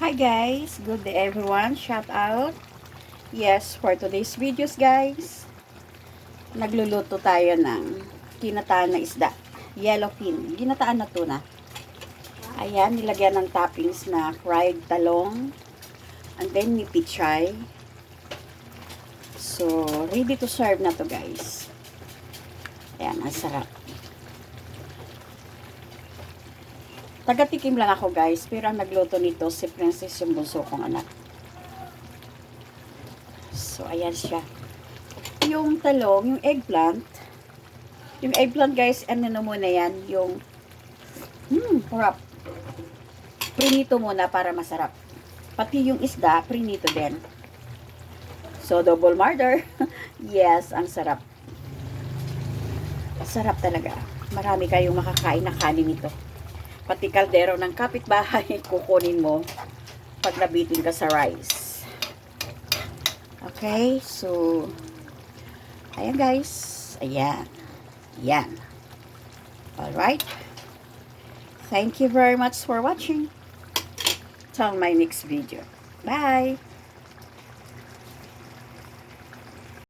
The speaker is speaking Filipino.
Hi guys, good day everyone. Shout out. Yes, for today's videos guys, nagluluto tayo ng kinataan na isda. Yellowfin. Ginataan na tuna. Ayan, nilagyan ng toppings na fried talong. And then may pichay. So, ready to serve na to guys. Ayan, ang sarap. Taga-tikim lang ako guys, pero ang nagluto nito si Princess yung bunso kong anak. So, ayan siya. Yung talong, yung eggplant, yung eggplant guys, ano na muna yan, yung, hmm, harap. Prinito muna para masarap. Pati yung isda, prinito din. So, double murder. yes, ang sarap. Sarap talaga. Marami kayong makakain na kanin nito pati kaldero ng kapitbahay kukunin mo pag nabitin ka sa rice. Okay, so ayan guys. Ayan. Ayan. Alright. Thank you very much for watching. Till my next video. Bye!